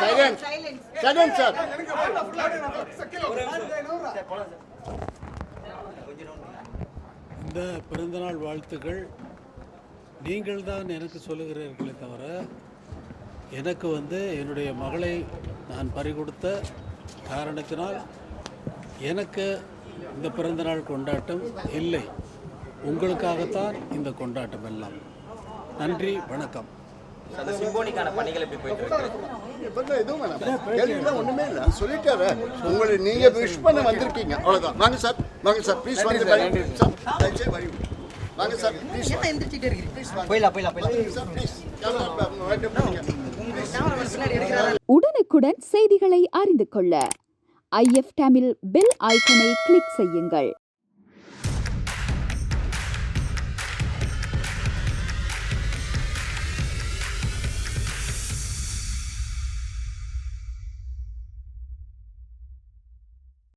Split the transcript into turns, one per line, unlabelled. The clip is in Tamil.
சைலன்ஸ் சைலன்ஸ் சார்
இந்த பிறந்தநாள் வாழ்த்துக்கள். நீங்கள் தான் எனக்கு சொல்லுகிறீர்களே தவிர எனக்கு வந்து என்னுடைய மகளை நான் பறிகொடுத்த காரணத்தினால் எனக்கு இந்த பிறந்தநாள் கொண்டாட்டம் இல்லை. உங்களுக்காகத்தான் இந்த கொண்டாட்டம் எல்லாம். நன்றி வணக்கம்.
அந்த சிம்போனிக்கான பணிகள் எப்படி போயிட்டு இருக்கு?
இப்பதான் எதுவும் வேணாம். கேள்விலாம் ஒண்ணுமே இல்லை. சொல்லிட்டாரு. உங்களை நீங்க விஷ் பண்ண வந்திருக்கீங்க. அவ்வளவுதான். வாங்க சார். வாங்க ப்ளீஸ் வந்து. வாங்க ப்ளீஸ்
போயிடலாம் போயிடலாம் போயிடலாம்.
உடனுக்குடன் செய்திகளை அறிந்து கொள்ள. ஐஎஃப் தமிழ் பெல் ஐக்கனை கிளிக் செய்யுங்கள்.